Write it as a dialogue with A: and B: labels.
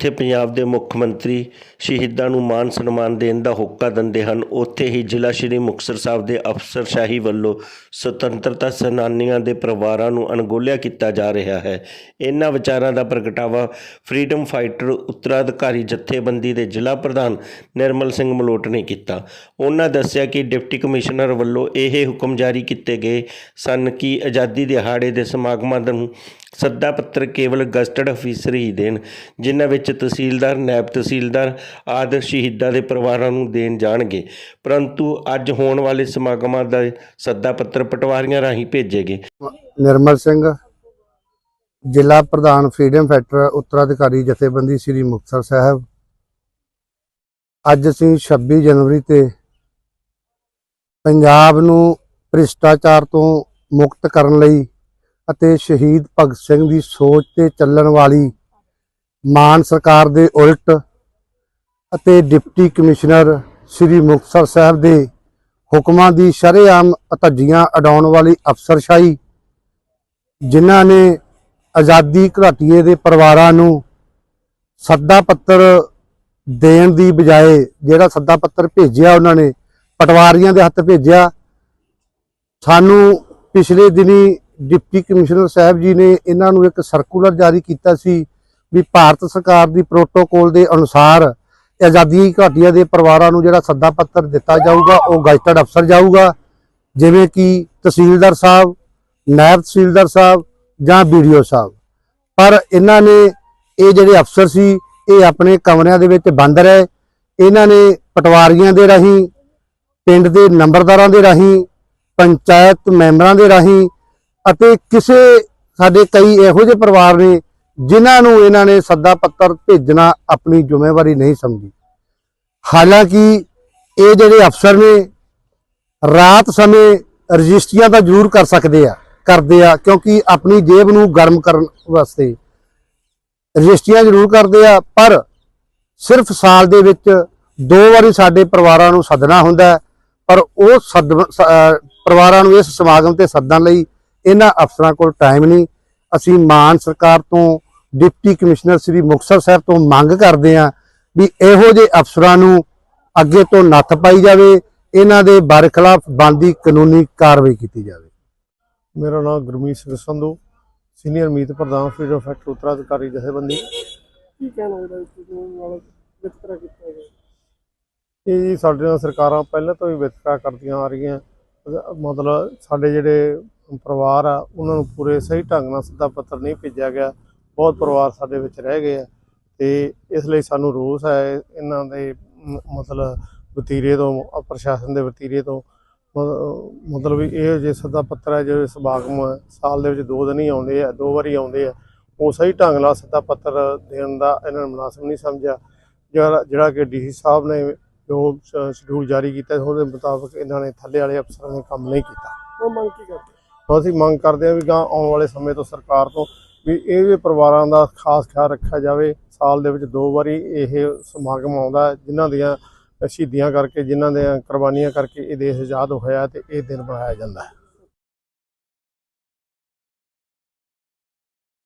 A: ਜਿੱਥੇ ਪੰਜਾਬ ਦੇ ਮੁੱਖ ਮੰਤਰੀ ਸ਼ਹੀਦਾਂ ਨੂੰ ਮਾਨ ਸਨਮਾਨ ਦੇਣ ਦਾ ਹੋਕਾ ਦਿੰਦੇ ਹਨ, ਉੱਥੇ ਹੀ ਜ਼ਿਲ੍ਹਾ ਸ਼੍ਰੀ ਮੁਕਤਸਰ ਸਾਹਿਬ ਦੇ ਅਫਸਰਸ਼ਾਹੀ ਵੱਲੋਂ ਸੁਤੰਤਰਤਾ ਸੈਨਾਨੀਆਂ ਦੇ ਪਰਿਵਾਰਾਂ ਨੂੰ ਅਣਗੌਲਿਆ ਕੀਤਾ ਜਾ ਰਿਹਾ ਹੈ। ਇਹਨਾਂ ਵਿਚਾਰਾਂ ਦਾ ਪ੍ਰਗਟਾਵਾ ਫਰੀडम ਫਾਈਟਰ, ਉੱਤਰਾਧਿਕਾਰੀ ਜਥੇਬੰਦੀ ਦੇ ਜ਼ਿਲ੍ਹਾ ਪ੍ਰਧਾਨ ਨਿਰਮਲ ਸਿੰਘ ਮਲੋਟ ਨੇ ਕੀਤਾ। ਉਹਨਾਂ ਦੱਸਿਆ ਕਿ ਡਿਪਟੀ ਕਮਿਸ਼ਨਰ ਵੱਲੋਂ ਇਹ ਹੁਕਮ ਜਾਰੀ ਕੀਤੇ ਗਏ ਸਨ ਕਿ ਆਜ਼ਾਦੀ ਦਿਹਾੜੇ ਦੇ ਸਮਾਗਮਾਂ ਨੂੰ ਸੱਦਾ ਪੱਤਰ ਕੇਵਲ ਗਜ਼ਟਡ ਅਫੀਸਰ ਹੀ ਦੇਣ, ਜਿਨ੍ਹਾਂ ਵਿੱਚ ਤਹਿਸੀਲਦਾਰ, ਨਾਇਬ ਤਹਿਸੀਲਦਾਰ ਆਦਿ ਸ਼ਹੀਦਾਂ ਦੇ ਪਰਿਵਾਰਾਂ ਨੂੰ ਦੇਣ ਜਾਣਗੇ। ਪਰੰਤੂ ਅੱਜ ਹੋਣ ਵਾਲੇ ਸਮਾਗਮਾਂ ਦਾ ਸੱਦਾ ਪੱਤਰ ਪਟਵਾਰੀਆਂ ਰਾਹੀਂ ਭੇਜੇ
B: ਨਿਰਮਲ ਸਿੰਘ, ਜ਼ਿਲ੍ਹਾ ਪ੍ਰਧਾਨ ਫਰੀडम ਫੈਕਟਰ, ਉੱਤਰਾਧਿਕਾਰੀ ਜਥੇਬੰਦੀ ਸ੍ਰੀ ਮੁਕਤਸਰ ਸਾਹਿਬ। ਅੱਜ ਅਸੀਂ 26 ਜਨਵਰੀ ਤੇ ਪੰਜਾਬ ਨੂੰ ਭ੍ਰਿਸ਼ਟਾਚਾਰ ਤੋਂ ਮੁਕਤ ਕਰਨ ਲਈ ਅਤੇ ਸ਼ਹੀਦ ਭਗਤ ਸਿੰਘ ਦੀ ਸੋਚ ਤੇ ਚੱਲਣ ਵਾਲੀ ਮਾਨ ਸਰਕਾਰ ਦੇ ਉਲਟ ਅਤੇ ਡਿਪਟੀ ਕਮਿਸ਼ਨਰ ਸ੍ਰੀ ਮੁਕਤਸਰ ਸਾਹਿਬ ਦੇ ਹੁਕਮਾਂ ਦੀ ਸ਼ਰੇਆਮ ਧੱਜੀਆਂ ਅਡਾਉਣ ਵਾਲੀ ਅਫਸਰਸ਼ਾਹੀ, ਜਿਨ੍ਹਾਂ ਨੇ ਆਜ਼ਾਦੀ ਘਰਾਟੀਏ ਦੇ ਪਰਿਵਾਰਾਂ ਨੂੰ ਸੱਦਾ ਪੱਤਰ ਦੇਣ ਦੀ ਬਜਾਏ ਜਿਹੜਾ ਸੱਦਾ ਪੱਤਰ ਭੇਜਿਆ, ਉਹਨਾਂ ਨੇ ਪਟਵਾਰੀਆਂ ਦੇ ਹੱਥ ਭੇਜਿਆ, ਸਾਨੂੰ ਪਿਛਲੇ ਦਿਨੀ ਡਿਪਟੀ ਕਮਿਸ਼ਨਰ ਸਾਹਿਬ ਜੀ ਨੇ ਇਹਨਾਂ ਨੂੰ ਇੱਕ ਸਰਕੂਲਰ ਜਾਰੀ ਕੀਤਾ ਸੀ ਵੀ ਭਾਰਤ ਸਰਕਾਰ ਦੀ ਪ੍ਰੋਟੋਕੋਲ ਦੇ ਅਨੁਸਾਰ ਆਜ਼ਾਦੀ ਘਾਟੀਆਂ ਦੇ ਪਰਿਵਾਰਾਂ ਨੂੰ ਜਿਹੜਾ ਸੱਦਾ ਪੱਤਰ ਦਿੱਤਾ ਜਾਊਗਾ, ਉਹ ਗਜ਼ਟਡ ਅਫਸਰ ਜਾਊਗਾ। ਜਿਵੇਂ ਕਿ ਤਹਿਸੀਲਦਾਰ ਸਾਹਿਬ, ਨਾਇਬ ਤਹਿਸੀਲਦਾਰ ਸਾਹਿਬ ਜਾਂ ਵੀਡੀਓ ਸਾਹਿਬ। ਪਰ ਇਹਨਾਂ ਨੇ ਇਹ ਜਿਹੜੇ ਅਫਸਰ ਸੀ, ਇਹ ਆਪਣੇ ਕਮਰਿਆਂ ਦੇ ਵਿੱਚ ਬੰਦ ਰਹੇ। ਇਹਨਾਂ ਨੇ ਪਟਵਾਰੀਆਂ ਦੇ ਰਾਹੀਂ, ਪਿੰਡ ਦੇ ਨੰਬਰਦਾਰਾਂ ਦੇ ਰਾਹੀਂ, ਪੰਚਾਇਤ ਮੈਂਬਰਾਂ ਦੇ ਰਾਹੀਂ ਅਤੇ ਕਿਸੇ ਸਾਡੇ ਕਈ ਇਹੋ ਜਿਹੇ ਪਰਿਵਾਰ ਨੇ ਜਿਨ੍ਹਾਂ ਨੂੰ ਇਹਨਾਂ ਨੇ ਸੱਦਾ ਪੱਤਰ ਭੇਜਣਾ ਆਪਣੀ ਜ਼ਿੰਮੇਵਾਰੀ ਨਹੀਂ ਸਮਝੀ। ਹਾਲਾਂਕਿ ਇਹ ਜਿਹੜੇ ਅਫਸਰ ਨੇ, ਰਾਤ ਸਮੇਂ ਰਜਿਸਟਰੀਆਂ ਤਾਂ ਜ਼ਰੂਰ ਕਰ ਸਕਦੇ ਆ, ਕਰਦੇ ਆ, ਕਿਉਂਕਿ ਆਪਣੀ ਜੇਬ ਨੂੰ ਗਰਮ ਕਰਨ ਵਾਸਤੇ ਰਜਿਸਟਰੀਆਂ ਜ਼ਰੂਰ ਕਰਦੇ ਆ, ਪਰ ਸਿਰਫ ਸਾਲ ਦੇ ਵਿੱਚ ਦੋ ਵਾਰੀ ਸਾਡੇ ਪਰਿਵਾਰਾਂ ਨੂੰ ਸੱਦਣਾ ਹੁੰਦਾ ਪਰ ਉਹ ਸੱਦ ਪਰਿਵਾਰਾਂ ਨੂੰ ਇਸ ਸਮਾਗਮ ਤੇ ਸੱਦਣ ਲਈ ਇਹਨਾਂ ਅਫਸਰਾਂ ਕੋਲ ਟਾਈਮ ਨਹੀਂ। ਅਸੀਂ ਮਾਨ ਸਰਕਾਰ ਤੋਂ ਡਿਪਟੀ ਕਮਿਸ਼ਨਰ ਸ੍ਰੀ ਮੁਕਤਸਰ ਸਾਹਿਬ ਤੋਂ ਮੰਗ ਕਰਦੇ ਹਾਂ ਵੀ ਇਹੋ ਜਿਹੇ ਅਫਸਰਾਂ ਨੂੰ ਅੱਗੇ ਤੋਂ ਨੱਥ ਪਾਈ ਜਾਵੇ ਇਹਨਾਂ ਦੇ ਬਰਖਲਾਫ ਬਣਦੀ ਕਾਨੂੰਨੀ ਕਾਰਵਾਈ ਕੀਤੀ ਜਾਵੇ।
C: ਮੇਰਾ ਨਾਮ ਗੁਰਮੀਤ ਸਿੰਘ ਸੰਧੂ ਸੀਨੀਅਰ ਮੀਤ ਪ੍ਰਧਾਨ ਫਰੀडम ਫੈਕਟਰ ਉੱਤਰਾਧਿਕਾਰੀ ਜਥੇਬੰਦੀ।
D: ਕੀ ਕਹਿਣਾ ਉਹਦਾ ਨਾਲ ਵਿਤਕਰਾ ਕੀਤਾ ਗਿਆ?
C: ਇਹ ਜੀ ਸਾਡੇ ਨਾਲ ਸਰਕਾਰਾਂ ਪਹਿਲਾਂ ਤੋਂ ਹੀ ਵਿਤਕਰਾ ਕਰਦੀਆਂ ਆ ਰਹੀਆਂ। ਮਤਲਬ ਸਾਡੇ ਜਿਹੜੇ ਪਰਿਵਾਰ ਆ ਉਹਨਾਂ ਨੂੰ ਪੂਰੇ ਸਹੀ ਢੰਗ ਨਾਲ ਸਿੱਧਾ ਪੱਤਰ ਨਹੀਂ ਭੇਜਿਆ ਗਿਆ। ਬਹੁਤ ਪਰਿਵਾਰ ਸਾਡੇ ਵਿੱਚ ਰਹਿ ਗਏ ਆ ਤੇ ਇਸ ਲਈ ਸਾਨੂੰ ਰੋਸ ਹੈ ਇਹਨਾਂ ਦੇ ਮਤਲਬ ਵਤੀਰੇ ਤੋਂ ਪ੍ਰਸ਼ਾਸਨ ਦੇ ਵਤੀਰੇ ਤੋਂ। ਮਤਲਬ ਵੀ ਇਹ ਜੇ ਸੱਦਾ ਪੱਤਰ ਹੈ ਜਿਹੜੇ ਸਮਾਗਮ ਸਾਲ ਦੇ ਵਿੱਚ ਦੋ ਦਿਨ ਹੀ ਆਉਂਦੇ ਆ ਦੋ ਵਾਰੀ ਆਉਂਦੇ ਆ ਉਹ ਸਹੀ ਢੰਗ ਨਾਲ ਸੱਦਾ ਪੱਤਰ ਦੇਣ ਦਾ ਇਹਨਾਂ ਨੇ ਮੁਨਾਸਬ ਨਹੀਂ ਸਮਝਿਆ। ਜਿਹੜਾ ਜਿਹੜਾ ਕਿ ਡੀਸੀ ਸਾਹਿਬ ਨੇ ਜੋ ਸ਼ਡਿਊਲ ਜਾਰੀ ਕੀਤਾ ਉਹਦੇ ਮੁਤਾਬਕ ਇਹਨਾਂ ਨੇ ਥੱਲੇ ਵਾਲੇ ਅਫਸਰਾਂ ਨੇ ਕੰਮ ਨਹੀਂ ਕੀਤਾ।
D: ਉਹ ਮੰਗ ਕੀ ਕਰਦੇ?
C: ਅਸੀਂ ਮੰਗ ਕਰਦੇ ਹਾਂ ਵੀ ਗਾਂ ਆਉਣ ਵਾਲੇ ਸਮੇਂ ਤੋਂ ਸਰਕਾਰ ਤੋਂ ਵੀ ਇਹ ਵੀ ਪਰਿਵਾਰਾਂ ਦਾ ਖਾਸ ਖਿਆਲ ਰੱਖਿਆ ਜਾਵੇ। ਸਾਲ ਦੇ ਵਿੱਚ ਦੋ ਵਾਰੀ ਇਹ ਸਮਾਗਮ ਆਉਂਦਾ ਹੈ, ਜਿਨ੍ਹਾਂ ਦੀਆਂ ਸ਼ਹੀਦੀਆਂ ਕਰਕੇ ਜਿਨ੍ਹਾਂ ਦੀਆਂ ਕੁਰਬਾਨੀਆਂ ਕਰਕੇ ਇਹ ਦੇਸ਼ ਆਜ਼ਾਦ ਹੋਇਆ ਤੇ ਇਹ ਦਿਨ ਮਨਾਇਆ ਜਾਂਦਾ ਹੈ।